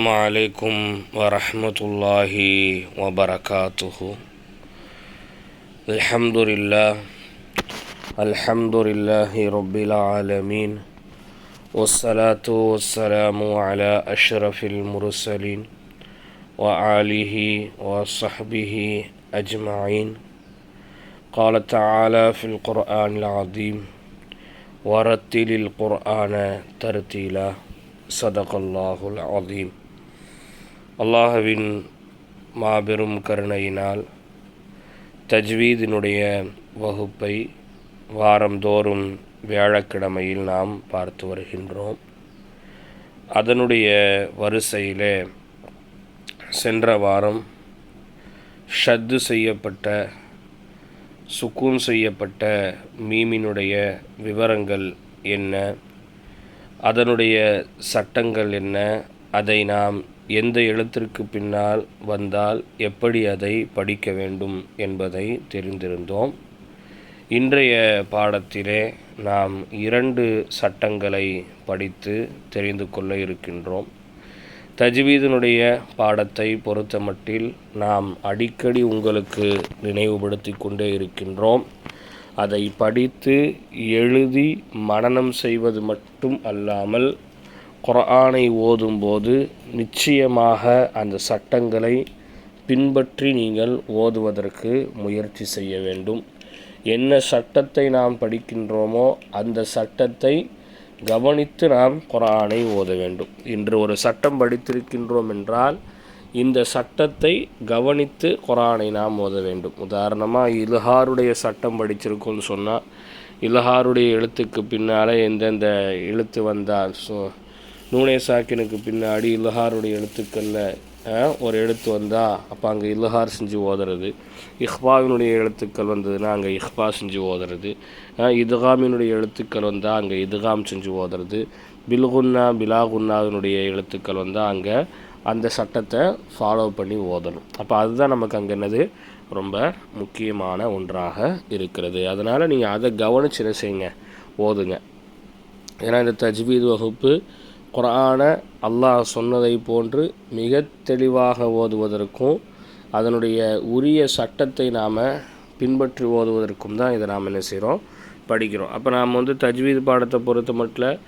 السلام عليكم ورحمة الله وبركاته. الحمد لله الحمد لله رب العالمين والصلاة والسلام على أشرف المرسلين وآله وصحبه أجمعين. قال تعالى في القرآن العظيم ورتل القرآن ترتيلا صدق الله العظيم. அல்லாஹுவின் மாபெரும் கருணையினால் தஜ்வீதினுடைய வகுப்பை வாரந்தோறும் வியாழக்கிழமையில் நாம் பார்த்து வருகின்றோம். அதனுடைய வரிசையிலே சென்ற வாரம் ஷத்து செய்யப்பட்ட சுக்கூன் செய்யப்பட்ட மீமினுடைய விவரங்கள் என்ன அதனுடைய சட்டங்கள் என்ன அதை நாம் எந்த எழுத்திற்கு பின்னால் வந்தால் எப்படி அதை படிக்க வேண்டும் என்பதை தெரிந்திருந்தோம். இன்றைய பாடத்திலே நாம் இரண்டு சட்டங்களை படித்து தெரிந்து கொள்ள இருக்கின்றோம். தஜ்வீதனுடைய பாடத்தை பொறுத்தமட்டில் நாம் அடிக்கடி உங்களுக்கு நினைவுபடுத்தி கொண்டே இருக்கின்றோம். அதை படித்து எழுதி மனனம் செய்வது மட்டும் அல்லாமல் குரானை ஓதும்போது நிச்சயமாக அந்த சட்டங்களை பின்பற்றி நீங்கள் ஓதுவதற்கு முயற்சி செய்ய வேண்டும். என்ன சட்டத்தை நாம் படிக்கின்றோமோ அந்த சட்டத்தை கவனித்து நாம் குரானை ஓத வேண்டும். இன்று ஒரு சட்டம் படித்திருக்கின்றோம் என்றால் இந்த சட்டத்தை கவனித்து குரானை நாம் ஓத வேண்டும். உதாரணமாக இலஹாருடைய சட்டம் படிச்சிருக்கோம்னு சொன்னால் இலஹாருடைய எழுத்துக்கு பின்னால் எந்தெந்த எழுத்து வந்தால் சோ நூனே சாக்கினுக்கு பின்னாடி இல்லஹாருடைய எழுத்துக்களில் ஒரு எழுத்து வந்தால் அப்போ அங்கே இல்லஹார் செஞ்சு ஓதுறது. இஹ்பாவினுடைய எழுத்துக்கள் வந்ததுன்னா அங்கே இஹ்பா செஞ்சு ஓதுறது. இதுகாமினுடைய எழுத்துக்கள் வந்தால் அங்கே இதுகாம் செஞ்சு ஓதுறது. பில்குன்னா பிலாகுன்னாவினுடைய எழுத்துக்கள் வந்தால் அங்கே அந்த சட்டத்தை ஃபாலோ பண்ணி ஓதணும். அப்போ அதுதான் நமக்கு அங்கே என்னது? ரொம்ப முக்கியமான ஒன்றாக இருக்கிறது. அதனால் நீங்கள் அதை கவனிச்சு என்ன செய்யுங்க? ஓதுங்க. ஏன்னா இந்த தஜ்வீத் வகுப்பு குரானை அல்லாஹ் சொன்னதை போன்று மிக தெளிவாக ஓதுவதற்கும் அதனுடைய உரிய சட்டத்தை நாம் பின்பற்றி ஓதுவதற்கும் தான் இதை நாம் என்ன செய்கிறோம் படிக்கிறோம். அப்போ நாம் வந்து தஜ்வீத் பாடத்தை பொறுத்த மட்டும்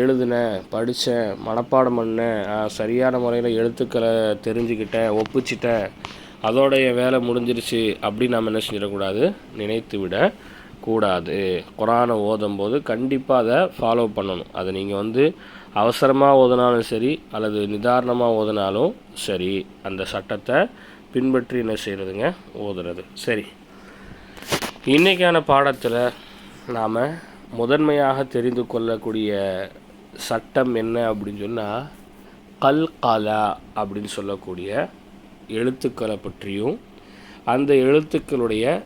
எழுதினேன் படித்தேன் மனப்பாடம் பண்ணேன் சரியான முறையில் எழுத்துக்களை தெரிஞ்சுக்கிட்டேன் ஒப்பிச்சிட்டேன் அதோடைய வேலை முடிஞ்சிருச்சு அப்படின்னு நம்ம என்ன செஞ்சிடக்கூடாது? நினைத்து விட கூடாது. குரானை ஓதும்போது கண்டிப்பாக அதை ஃபாலோ பண்ணணும். அதை நீங்கள் வந்து அவசரமாக ஓதினாலும் சரி அல்லது நிதாரணமாக ஓதினாலும் சரி அந்த சட்டத்தை பின்பற்றி என்ன செய்கிறதுங்க ஓதுறது. சரி. இன்றைக்கான பாடத்தில் நாம் முதன்மையாக தெரிந்து கொள்ளக்கூடிய சட்டம் என்ன அப்படின்னு சொன்னால் கல் கலா அப்படின்னு சொல்லக்கூடிய எழுத்துக்களை பற்றியும் அந்த எழுத்துக்களுடைய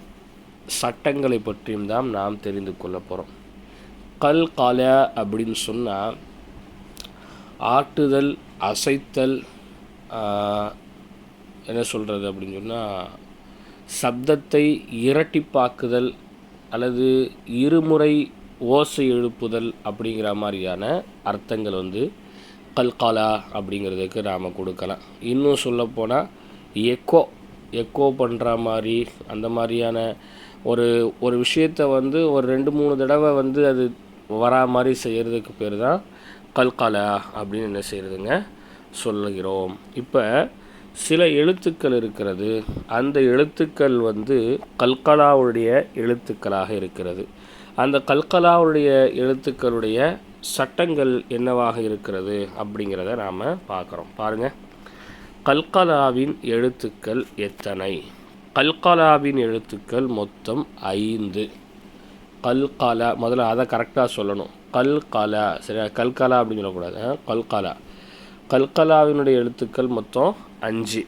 சட்டங்களை பற்றியும் தான் நாம் தெரிந்து கொள்ள போகிறோம் கல் கலா அப்படின்னு சொன்னால் ஆட்டுதல் அசைத்தல் என்ன சொல்கிறது அப்படின்னு சொன்னால் சப்தத்தை இரட்டிப்பாக்குதல் அல்லது இருமுறை ஓசை எழுப்புதல் அப்படிங்கிற மாதிரியான அர்த்தங்கள் வந்து கல்காலா அப்படிங்கிறதுக்கு நாம் கொடுக்கலாம். இன்னும் சொல்லப்போனால் எக்கோ எக்கோ பண்ணுற மாதிரி அந்த மாதிரியான ஒரு ஒரு விஷயத்தை வந்து ஒரு ரெண்டு மூணு தடவை வந்து அது வரா மாதிரி செய்கிறதுக்கு பேர் தான் கல்கலா அப்படின்னு என்ன செய்கிறதுங்க சொல்லுகிறோம். இப்போ சில எழுத்துக்கள் இருக்கிறது. அந்த எழுத்துக்கள் வந்து கல்கலாவுடைய எழுத்துக்களாக இருக்கிறது. அந்த கல்கலாவுடைய எழுத்துக்களுடைய சட்டங்கள் என்னவாக இருக்கிறது அப்படிங்கிறத நாம் பார்க்குறோம். பாருங்கள் கல்கலாவின் எழுத்துக்கள் எத்தனை? கல்கலாவின் எழுத்துக்கள் மொத்தம் ஐந்து. கல்கலா முதல்ல அதை கரெக்டாக சொல்லணும். கல்கலா சரியா? கல்கலா அப்படின்னு சொல்லக்கூடாது. கல்கலா. கல்கலாவினுடைய எழுத்துக்கள் மொத்தம் அஞ்சு.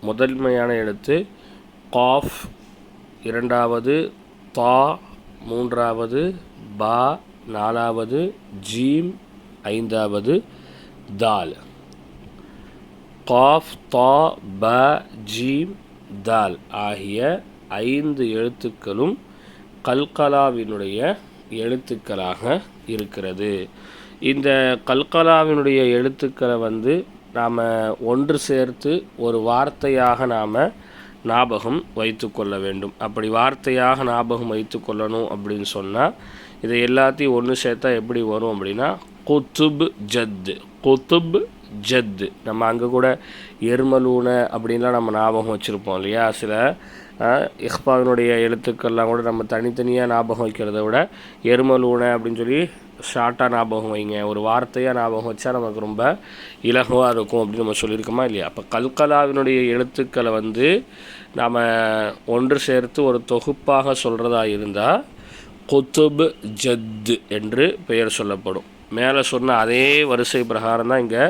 முதன்மையான எழுத்து காஃப். இரண்டாவது தா. மூன்றாவது பா. நாலாவது ஜீம். ஐந்தாவது தால். காஃப் தா ப ஜீம் தால் ஆகிய ஐந்து எழுத்துக்களும் கல்கலாவினுடைய எழுத்துக்களாக இருக்கிறது. இந்த கல்கலாவினுடைய எழுத்துக்களை வந்து நாம் ஒன்று சேர்த்து ஒரு வார்த்தையாக நாம் ஞாபகம் வைத்து கொள்ள வேண்டும். அப்படி வார்த்தையாக ஞாபகம் வைத்து கொள்ளணும் அப்படின்னு சொன்னால் இதை எல்லாத்தையும் ஒன்று சேர்த்தா எப்படி வரும் அப்படின்னா குத்துப் ஜத்து குத்துப் ஜத்து. நம்ம அங்கே கூட எருமலூனை அப்படின்லாம் நம்ம ஞாபகம் வச்சுருப்போம் இல்லையா? சில இஹ்பாவினுடைய எழுத்துக்கள்லாம் கூட நம்ம தனித்தனியாக ஞாபகம் வைக்கிறத விட எருமலூனை அப்படின்னு சொல்லி ஷார்ட்டாக ஞாபகம் வைங்க. ஒரு வார்த்தையாக ஞாபகம் வச்சா நமக்கு ரொம்ப இலகுவாக இருக்கும் அப்படின்னு நம்ம சொல்லியிருக்கோமா இல்லையா? அப்போ கல்கலாவினுடைய எழுத்துக்களை வந்து நாம் ஒன்று சேர்த்து ஒரு தொகுப்பாக சொல்கிறதா இருந்தால் கொத்துபு ஜத்து என்று பெயர் சொல்லப்படும். மேலே சொன்ன அதே வரிசை பிரகாரம் தான் இங்கே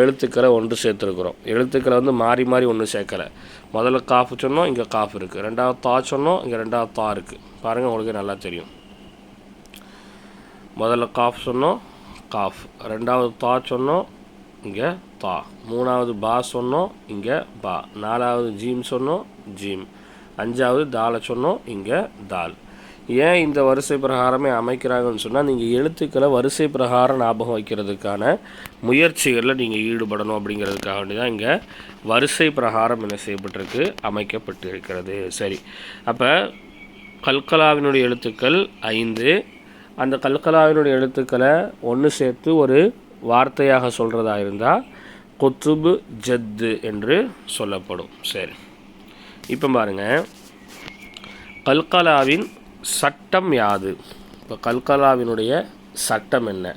எழுத்துக்களை ஒன்று சேர்த்துருக்குறோம். எழுத்துக்களை வந்து மாறி மாறி ஒன்று சேர்க்கலை. முதல்ல காஃப் சொன்னோம் இங்கே காஃப் இருக்குது ரெண்டாவது தா சொன்னோம் இங்கே ரெண்டாவது தா இருக்குது பாருங்கள் உங்களுக்கு நல்லா தெரியும். முதல்ல காஃப் சொன்னோம் காஃப். ரெண்டாவது தா சொன்னோம் இங்கே தா. மூணாவது பா சொன்னோம் இங்கே பா. நாலாவது ஜீம் சொன்னோம் ஜீம். அஞ்சாவது தாலை சொன்னோம் இங்கே தால் ஏன் இந்த வரிசை பிரகாரமே அமைக்கிறாங்கன்னு சொன்னால் நீங்கள் எழுத்துக்களை வரிசை பிரகாரம் ஞாபகம் வைக்கிறதுக்கான முயற்சிகளில் நீங்கள் ஈடுபடணும் அப்படிங்கிறதுக்காக வேண்டி தான் இங்கே வரிசை பிரகாரம் என்ன செய்யப்பட்டிருக்கு அமைக்கப்பட்டு இருக்கிறது சரி. அப்போ கல்கலாவினுடைய எழுத்துக்கள் ஐந்து. அந்த கல்கலாவினுடைய எழுத்துக்களை ஒன்று சேர்த்து ஒரு வார்த்தையாக சொல்கிறதா இருந்தால் கொத்துபு ஜத்து என்று சொல்லப்படும். சரி. இப்போ பாருங்கள் கல்கலாவின் சட்டம் யாது? இப்போ கல்கலாவினுடைய சட்டம் என்ன?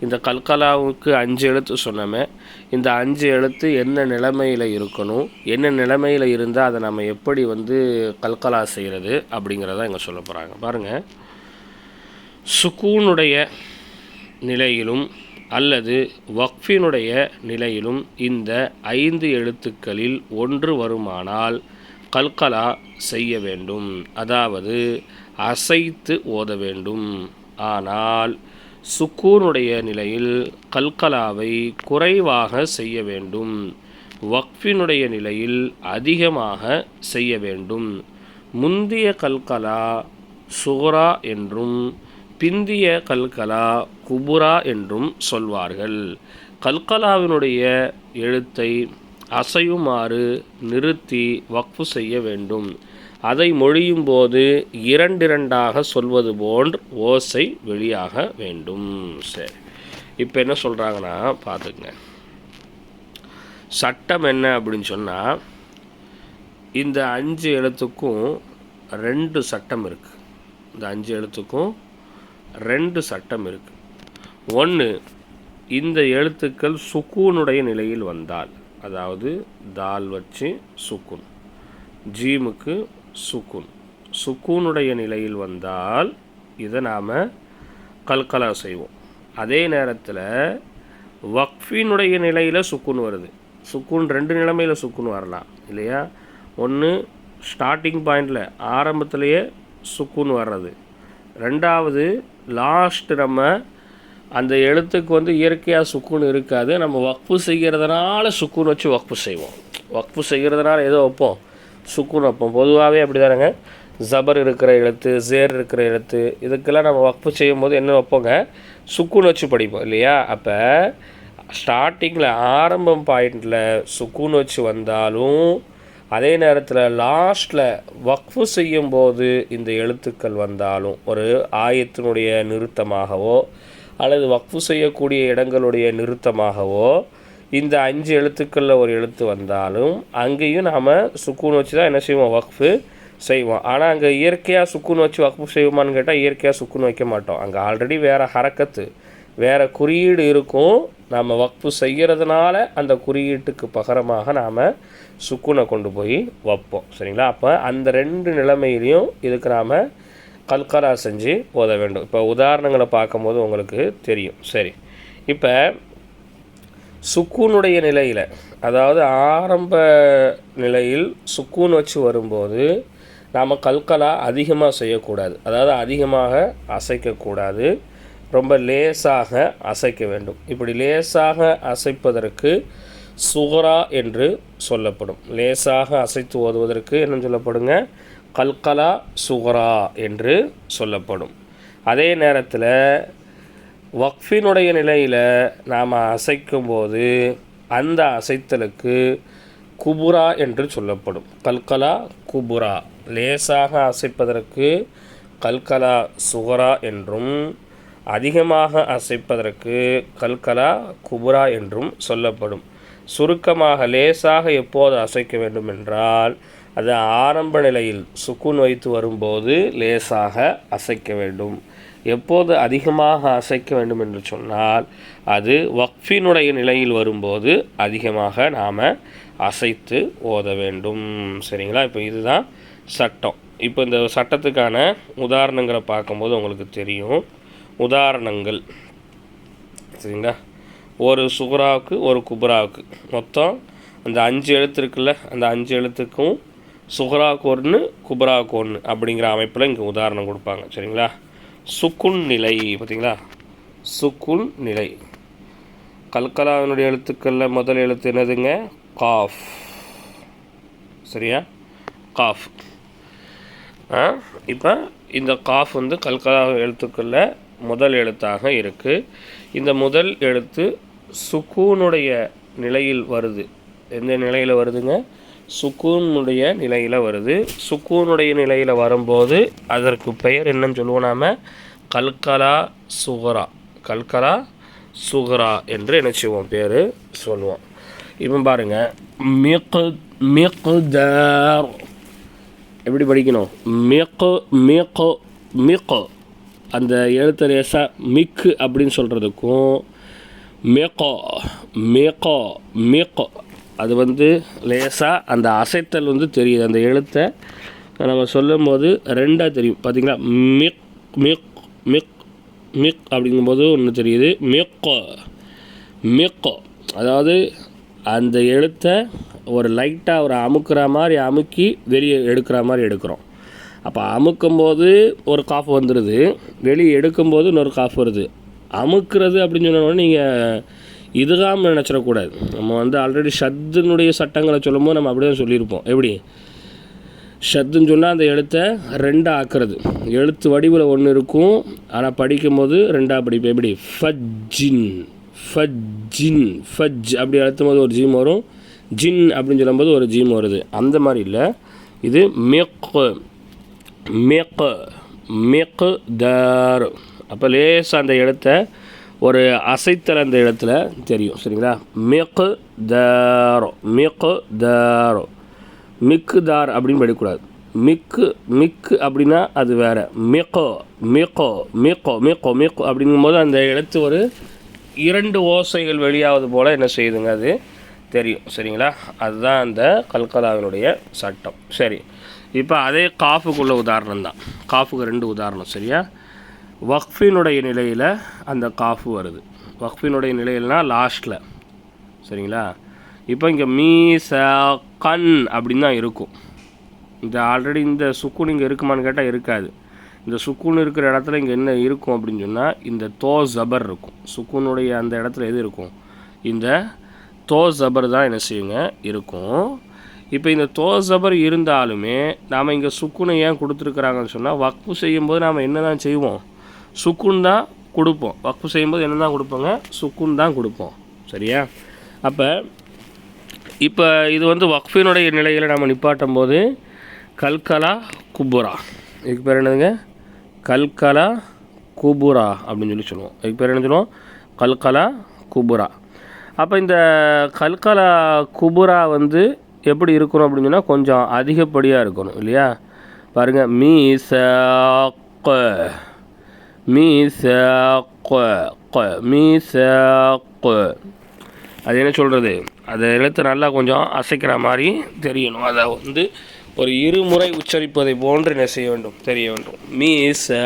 இந்த கல்கலாவுக்கு அஞ்சு எழுத்து சொன்னோமே. இந்த அஞ்சு எழுத்து என்ன நிலைமையில் இருக்கணும்? என்ன நிலைமையில் இருந்தால் அதை நம்ம எப்படி வந்து கல்கலா செய்கிறது அப்படிங்கிறத இங்கே சொல்ல போகிறாங்க பாருங்கள் சுக்கூனுடைய நிலையிலும் அல்லது வக்ஃபினுடைய நிலையிலும் இந்த ஐந்து எழுத்துக்களில் ஒன்று வருமானால் கல்கலா செய்ய வேண்டும். அதாவது அசைத்து ஓத வேண்டும் ஆனால் சுக்கூனுடைய நிலையில் கல்கலாவை குறைவாக செய்ய வேண்டும். வக்ஃபினுடைய நிலையில் அதிகமாக செய்ய வேண்டும். முந்திய கல்கலா சுகரா என்றும் பிந்திய கல்கலா குபுரா என்றும் சொல்வார்கள். கல்கலாவினுடைய எழுத்தை அசையுமாறு நிறுத்தி வக்ஃபு செய்ய வேண்டும். அதை மொழியும் போது இரண்டிரண்டாக சொல்வது போன்ற ஓசை வெளியாக வேண்டும். சரி. இப்போ என்ன சொல்கிறாங்கன்னா பார்த்துக்குங்க சட்டம் என்ன அப்படின்னு சொன்னால் இந்த அஞ்சு எழுத்துக்கும் ரெண்டு சட்டம் இருக்குது இந்த அஞ்சு எழுத்துக்கும் ரெண்டு சட்டம் இருக்குது ஒன்று இந்த எழுத்துக்கள் சுக்கூனுடைய நிலையில் வந்தால் அதாவது தால் வச்சு சுக்குன். ஜீமுக்கு சுக்குன் சுக்கூனுடைய நிலையில் வந்தால் இதை நாம் கல்கலா செய்வோம். அதே நேரத்தில் வக்ஃபினுடைய நிலையில் சுக்குன் வருது. சுக்குன் ரெண்டு நிலைமையில் சுக்குன் வரலாம் இல்லையா? ஒன்று ஸ்டார்டிங் பாயிண்டில் ஆரம்பத்திலேயே சுக்குன் வர்றது. ரெண்டாவது லாஸ்ட் நம்ம அந்த எழுத்துக்கு வந்து இயற்கையாக சுக்குன் இருக்காது. நம்ம வக்ஃபு செய்கிறதுனால சுக்குன் வச்சு வக்ஃபு செய்வோம். வக்ஃபு செய்கிறதுனால ஏதோ வைப்போம். சுக்குன் வைப்போம். பொதுவாகவே அப்படி தானேங்க. ஜபர் இருக்கிற எழுத்து ஜேர் இருக்கிற எழுத்து இதுக்கெல்லாம் நம்ம வக்ஃபு செய்யும் போது என்ன வைப்போங்க? சுக்குன் வச்சு படிப்போம் இல்லையா? அப்போ ஸ்டார்டிங்கில் ஆரம்பம் பாயிண்டில் சுக்குன் வச்சு வந்தாலும் அதே நேரத்தில் லாஸ்ட்டில் வக்ஃபு செய்யும்போது இந்த எழுத்துக்கள் வந்தாலும் ஒரு ஆயத்தினுடைய நிறுத்தமாகவோ அல்லது வக்ஃபு செய்யக்கூடிய இடங்களுடைய நிறுத்தமாகவோ இந்த அஞ்சு எழுத்துக்களில் ஒரு எழுத்து வந்தாலும் அங்கேயும் நாம் சுக்கூன் வச்சு தான் என்ன செய்வோம்? வக்ஃபு செய்வோம். ஆனால் அங்கே இயற்கையாக சுக்குன்னு வச்சு வக்ஃபு செய்வோமான்னு கேட்டால் இயற்கையாக சுக்குன்னு வைக்க மாட்டோம். அங்கே ஆல்ரெடி வேறு ஹரக்கத்து வேறு குறியீடு இருக்கும். நாம் வக்ஃபு செய்கிறதுனால அந்த குறியீட்டுக்கு பகரமாக நாம் சுக்குனை கொண்டு போய் வைப்போம். சரிங்களா? அப்போ அந்த ரெண்டு நிலைமையிலையும் இதுக்கு நாம் கல்கலா செஞ்சு ஓத வேண்டும். இப்போ உதாரணங்களை பார்க்கும்போது உங்களுக்கு தெரியும். சரி. இப்போ சுக்கூனுடைய நிலையில் அதாவது ஆரம்ப நிலையில் சுக்கூன் வச்சு வரும்போது நாம் கல்கலா அதிகமாக செய்யக்கூடாது. அதாவது அதிகமாக அசைக்கக்கூடாது. ரொம்ப லேசாக அசைக்க வேண்டும். இப்படி லேசாக அசைப்பதற்கு சுகரா என்று சொல்லப்படும். லேசாக அசைத்து ஓதுவதற்கு என்ன சொல்லப்படுங்க? கல்கலா சுகரா என்று சொல்லப்படும். அதே நேரத்தில் வக்ஃபினுடைய நிலையில் நாம் அசைக்கும்போது அந்த அசைத்தலுக்கு குபுரா என்று சொல்லப்படும். கல்கலா குபுரா. லேசாக அசைப்பதற்கு கல்கலா சுகரா என்றும் அதிகமாக அசைப்பதற்கு கல்கலா குபுரா என்றும் சொல்லப்படும். சுருக்கமாக லேசாக எப்போது அசைக்க வேண்டும் என்றால் அது ஆரம்ப நிலையில் சுக்குன் வைத்து வரும்போது லேசாக அசைக்க வேண்டும். எப்போது அதிகமாக அசைக்க வேண்டும் என்று சொன்னால் அது வக்ஃபினுடைய நிலையில் வரும்போது அதிகமாக நாம் அசைத்து ஓத வேண்டும். சரிங்களா? இப்போ இதுதான் சட்டம். இப்போ இந்த சட்டத்துக்கான உதாரணங்களை பார்க்கும்போது உங்களுக்கு தெரியும். உதாரணங்கள். சரிங்களா? ஒரு சுகுராவுக்கு ஒரு குபுராவுக்கு. மொத்தம் அந்த அஞ்சு எழுத்து இருக்குல்ல? அந்த அஞ்சு எழுத்துக்கும் சுகுராவுக்கு ஒன்று குபுராவுக்கு ஒன்று அப்படிங்கிற அமைப்பில் இங்கே உதாரணம் கொடுப்பாங்க. சரிங்களா? சுக்குன் நிலை பார்த்தீங்களா சுக்குன் நிலை. கல்கலாவினுடைய எழுத்துக்களில் முதல் எழுத்து என்னதுங்க? காஃப். சரியா? காஃப். இப்போ இந்த காஃப் வந்து கல்கலா எழுத்துக்களில் முதல் எழுத்தாக இருக்குது இந்த முதல் எழுத்து சுக்கூனுடைய நிலையில் வருது. எந்த நிலையில் வருதுங்க? சுக்கூனுடைய நிலையில் வருது. சுக்கூனுடைய நிலையில் வரும்போது அதற்கு பெயர் என்னன்னு சொல்லுவோம் நாம்? கல்கலா சுகரா. கல்கலா சுகரா என்று என்ன செய்வோம் பேர் சொல்லுவோம். இப்போ பாருங்கள் மிக்கு மிக்குதார் எப்படி படிக்கணும்? மிக்கு மிக்கு மிக்கு அந்த எழுத்து லேசாக மிக்கு அப்படின்னு சொல்கிறதுக்கும் மேக்கோ மேக்கோ மேக்கோ அது வந்து லேசாக அந்த அசைத்தல் வந்து தெரியுது. அந்த எழுத்தை நம்ம சொல்லும்போது ரெண்டாக தெரியும். பார்த்தீங்களா மிக் மிக் மிக் மிக் அப்படிங்கும்போது ஒன்று தெரியுது. மிக்கோ மிக்கோ. அதாவது அந்த எழுத்தை ஒரு லைட்டாக ஒரு அமுக்கிற மாதிரி அமுக்கி வெளியே எடுக்கிற மாதிரி எடுக்கிறோம். அப்போ அமுக்கும்போது ஒரு காஃப் வந்துடுது வெளியே எடுக்கும்போது இன்னொரு காஃப் வருது. அமுக்கிறது அப்படின்னு சொன்னோடனே நீங்கள் இதுகாம நினச்சிடக்கூடாது. நம்ம வந்து ஆல்ரெடி ஷத்துனுடைய சட்டங்களை சொல்லும்போது நம்ம அப்படியே சொல்லியிருப்போம். எப்படி? ஷத்துன்னு சொன்னால் அந்த எழுத்தை ரெண்டாக ஆக்குறது. எழுத்து வடிவில் ஒன்று இருக்கும். ஆனால் படிக்கும்போது ரெண்டாக படிப்பேன். எப்படி? ஃபஜ்ஜின். ஃபஜ்ஜின். ஃபஜ் அப்படி அழுத்தும் போது ஒரு ஜீம் வரும். ஜின் அப்படின்னு சொல்லும்போது ஒரு ஜீம் வருது. அந்த மாதிரி இல்லை. இது மேக். மேக். மேக் தார். அப்போ லேசாக அந்த இடத்த ஒரு அசைத்தல் அந்த இடத்துல தெரியும் சரிங்களா? மிக்கு தாரோ மிக்கு தாரோ. மிக்கு தார் அப்படின்னு படிக்கக்கூடாது. மிக்கு மிக்கு அப்படின்னா அது வேறு. மிக்கோ மிக்கோ மிக்கோ மிக்கோ மிக்கோ அப்படிங்கும்போது அந்த இடத்து ஒரு இரண்டு ஓசைகள் வெளியாவது போல் என்ன செய்யுதுங்க அது தெரியும் சரிங்களா? அதுதான் அந்த கல்கலாவினுடைய சட்டம். சரி. இப்போ அதே காஃபுக்குள்ள உதாரணம் தான் காஃபுக்கு ரெண்டு உதாரணம் சரியா? வக்ஃபினுடைய நிலையில் அந்த காஃபு வருது. வக்ஃபினுடைய நிலையில்னா லாஸ்ட்டில் சரிங்களா? இப்போ இங்கே மீ ச கண் அப்படின்னு தான் இருக்கும். இந்த ஆல்ரெடி இந்த சுக்குன் இங்கே இருக்குமான்னு கேட்டால் இருக்காது. இந்த சுக்குன் இருக்கிற இடத்துல இங்கே என்ன இருக்கும் அப்படின்னு சொன்னால் இந்த தோ ஜபர் இருக்கும். சுக்குனுடைய அந்த இடத்துல எது இருக்கும்? இந்த தோ ஜபர் தான் என்ன செய்யுங்க? இருக்கும். இப்போ இந்த தோ ஜபர் இருந்தாலுமே நாம் இங்கே சுக்குனை ஏன் கொடுத்துருக்குறாங்கன்னு சொன்னால் வக்ஃபு செய்யும்போது நாம் என்ன தான் செய்வோம்? சுக்குன் தான் கொடுப்போம். வக்ஃபு செய்யும்போது என்ன தான் கொடுப்போங்க? சுக்குன் தான் கொடுப்போம். சரியா? அப்போ இப்போ இது வந்து வக்ஃபினுடைய நிலையில் நம்ம நிப்பாட்டும் போது கல்கலா குபுரா. இதுக்கு பேர் என்னதுங்க? கல்கலா குபுரா அப்படின்னு சொல்லி சொல்லுவோம். இதுக்கு பேர் என்ன சொல்லுவோம்? கல்கலா குபுரா. அப்போ இந்த கல்கலா குபுரா வந்து எப்படி இருக்கணும் அப்படின்னு சொன்னால் கொஞ்சம் அதிகப்படியாக இருக்கணும் இல்லையா? பாருங்கள் மீச ச மீ ச மீ ச அது என்ன சொல்கிறது அதை எழுத்து நல்லா கொஞ்சம் அசைக்கிற மாதிரி தெரியணும். அதை வந்து ஒரு இருமுறை உச்சரிப்பதை போன்று என்ன செய்ய வேண்டும்? தெரிய வேண்டும். மீ ச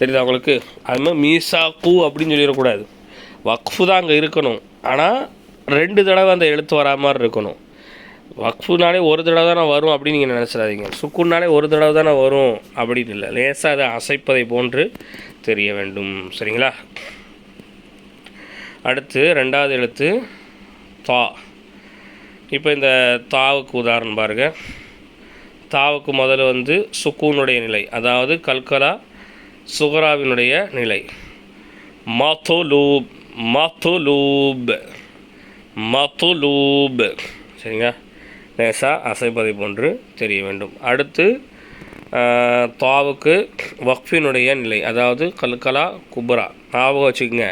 தெரியுதா உங்களுக்கு? அது மாதிரி மீசா அப்படின்னு சொல்லிடக்கூடாது. வக்ஃபு தான் அங்கே இருக்கணும். ஆனால் ரெண்டு தடவை அந்த எழுத்து வரா மாதிரி இருக்கணும். வக்ஃபுனாலே ஒரு தடவை தானே வரும் அப்படின்னு நீங்கள் நினச்சிடாதீங்க. சுக்குன்னாலே ஒரு தடவை தானே வரும் அப்படின்னு இல்லை. லேசாக அதை அசைப்பதை போன்று தெரிய வேண்டும். சரிங்களா? அடுத்து ரெண்டாவது எழுத்து தா. இப்போ இந்த தாவுக்கு உதாரணம் பாருங்க. தாவுக்கு முதல்ல வந்து சுக்கூனுடைய நிலை அதாவது கல்கலா சுகராவினுடைய நிலை. மத்துலூப் மத்துலூப் மத்துலூப் சரிங்களா? லேசாக அசைப்பதை போன்று தெரிய வேண்டும் அடுத்து தாவுக்கு வக்ஃபினுடைய நிலை அதாவது கல்கலா குப்ரா. ஞாபகம் வச்சுக்கோங்க.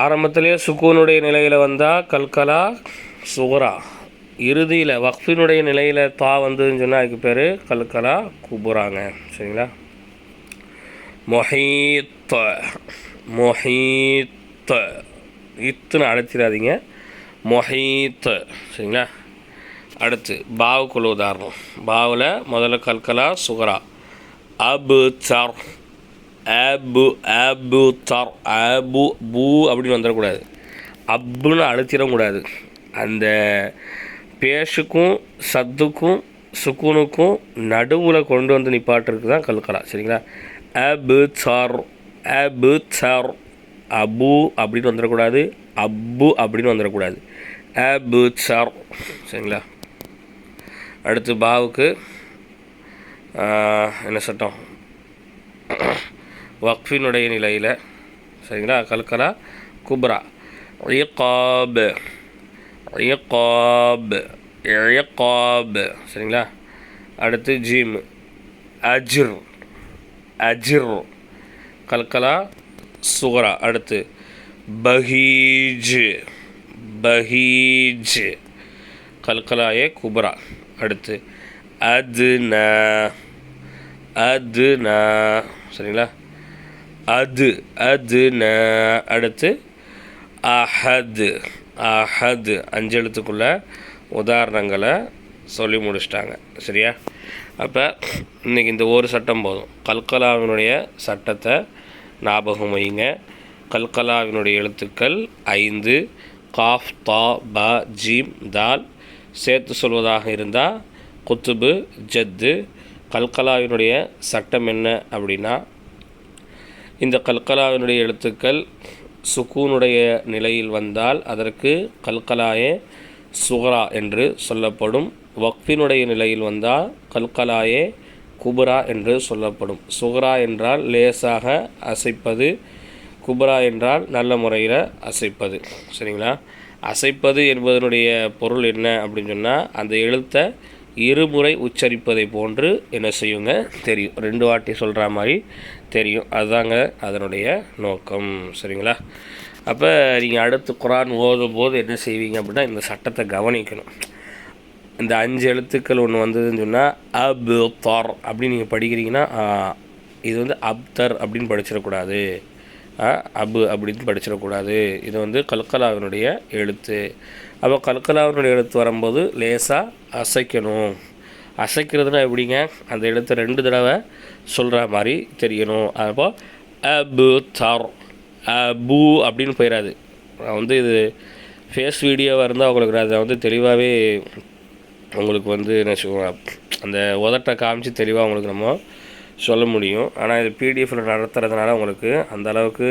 ஆரம்பத்திலே சுக்கூனுடைய நிலையில் வந்தால் கல்கலா சுகரா. இறுதியில் வக்ஃபினுடைய நிலையில் தா வந்ததுன்னு சொன்னால் அதுக்கு பேர் கல்கலா குபுராங்க. சரிங்களா? மொஹீத்த மொஹீத்த. இத்துன்னு அழைச்சிடாதீங்க மொஹீத். சரிங்களா? அடுத்து பாவுக்குள்ள உதாரணம். பாவில் முதல்ல கல்கலா சுகரா. அபு சர் அபு அபு தர் அபு பூ அப்படின்னு வந்துடக்கூடாது அப்புன்னு அழுத்திடக்கூடாது அந்த பேஷுக்கும் சத்துக்கும் சுக்குனுக்கும் நடுவில் கொண்டு வந்து நிப்பாட்டுறதுக்கு தான் கல்கலா. சரிங்களா? அபு சர் அபு சர் அபு அப்படின்னு வந்துடக்கூடாது அப்பு அப்படின்னு வந்துடக்கூடாது அபு சரிங்களா? அடுத்து பாவுக்கு என்ன சட்டம்? வக்ஃபினுடைய நிலையில் சரிங்களா? கல்கலா குப்ரா. இகாப் இகாப் இகாப் சரிங்களா? அடுத்து ஜீம் அஜிர் அஜிர். கல்கலா சுகரா. அடுத்து பஹீஜ் பஹீஜ். கல்கலாயே குபரா. அடுத்து அதுன. அதுன. சரிங்களா? அது அதுன. அடுத்து அஹது. அஹது. அஞ்சு எழுத்துக்குள்ள உதாரணங்களை சொல்லி முடிச்சிட்டாங்க. சரியா? அப்போ இன்றைக்கி இந்த ஒரு சட்டம் போதும். கல்கலாவினுடைய சட்டத்தை ஞாபகம் வைங்க. கல்கலாவினுடைய எழுத்துக்கள் ஐந்து காஃப் தா ப ஜீம் தால் சேர்த்து சொல்வதாக இருந்தால் குத்துபு ஜத்து கல்கலாவினுடைய சட்டம் என்ன அப்படின்னா இந்த கல்கலாவினுடைய எழுத்துக்கள் சுக்கூனுடைய நிலையில் வந்தால் அதற்கு கல்கலாயே சுகரா என்று சொல்லப்படும். வக்ஃபினுடைய நிலையில் வந்தால் கல்கலாயே குபுரா என்று சொல்லப்படும். சுகரா என்றால் லேசாக அசைப்பது குபுரா என்றால் நல்ல முறையில் அசைப்பது. சரிங்களா? அசைப்பது என்பதனுடைய பொருள் என்ன அப்படின்னு சொன்னால் அந்த எழுத்தை இருமுறை உச்சரிப்பதை போன்று என்ன செய்யுங்க? தெரியும். ரெண்டு வாட்டி சொல்கிற மாதிரி தெரியும். அதுதாங்க அதனுடைய நோக்கம். சரிங்களா? அப்போ நீங்கள் அடுத்து குரான் ஓதும் போது என்ன செய்வீங்க அப்படின்னா இந்த சட்டத்தை கவனிக்கணும். இந்த அஞ்சு எழுத்துக்கள் ஒன்று வந்ததுன்னு சொன்னால் அப் தார் அப்படின்னு நீங்கள் படிக்கிறீங்கன்னா இது வந்து அப்தர் அப்படின்னு படிச்சிடக்கூடாது. அபு அப்படின்னு படிச்சிடக்கூடாது. இது வந்து கல்கலாவினுடைய எழுத்து. அப்போ கல்கலாவினுடைய எழுத்து வரும்போது லேசாக அசைக்கணும். அசைக்கிறதுனா எப்படிங்க? அந்த எழுத்தை ரெண்டு தடவை சொல்கிற மாதிரி தெரியணும். அப்போ அபு தர் அபு அப்படின்னு போயிடாது நான் வந்து இது ஃபேஸ் வீடியோவாக இருந்தால் உங்களுக்கு அதை வந்து தெளிவாகவே உங்களுக்கு வந்து என்ன சொல்லுவாங்க அந்த உதட்டை காமிச்சு தெளிவாக உங்களுக்கு நம்ம சொல்ல முடியும். ஆனால் இது பிடிஎஃப்பில் நடத்துறதுனால உங்களுக்கு அந்த அளவுக்கு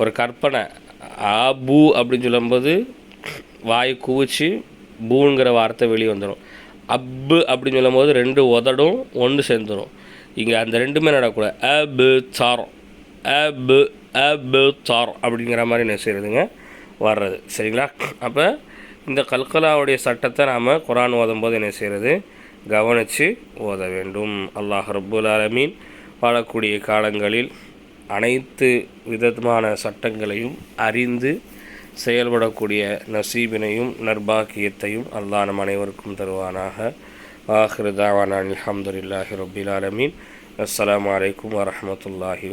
ஒரு கற்பனை. ஆ பூ அப்படின்னு சொல்லும்போது வாய் குவிச்சு பூங்கிற வார்த்தை வெளியே வந்துடும் அப்பு அப்படின்னு சொல்லும்போது ரெண்டு உதடும் ஒன்று சேர்ந்துடும் இங்கே அந்த ரெண்டுமே நடக்கூடாது அபு சாரம் அபு அபு சார் அப்படிங்கிற மாதிரி என்ன செய்கிறதுங்க வர்றது. சரிங்களா? அப்போ இந்த கல்கலாவுடைய சட்டத்தை நாம் குரான் ஓதும்போது என்ன செய்கிறது கவனித்து ஓத வேண்டும். அல்லாஹ் ரப்புல் ஆலமீன் வாழக்கூடிய காலங்களில் அனைத்து விதமான சட்டங்களையும் அறிந்து செயல்படக்கூடிய நசீபினையும் நர்பாக்கியத்தையும் அல்லாஹ் நம் அனைவருக்கும் தருவானாக. ஆஹிரு தாவான ரபுல் அலமீன் ஆலமீன். அஸ்ஸலாமு அலைக்கும் வரஹ்மத்துல்லாஹி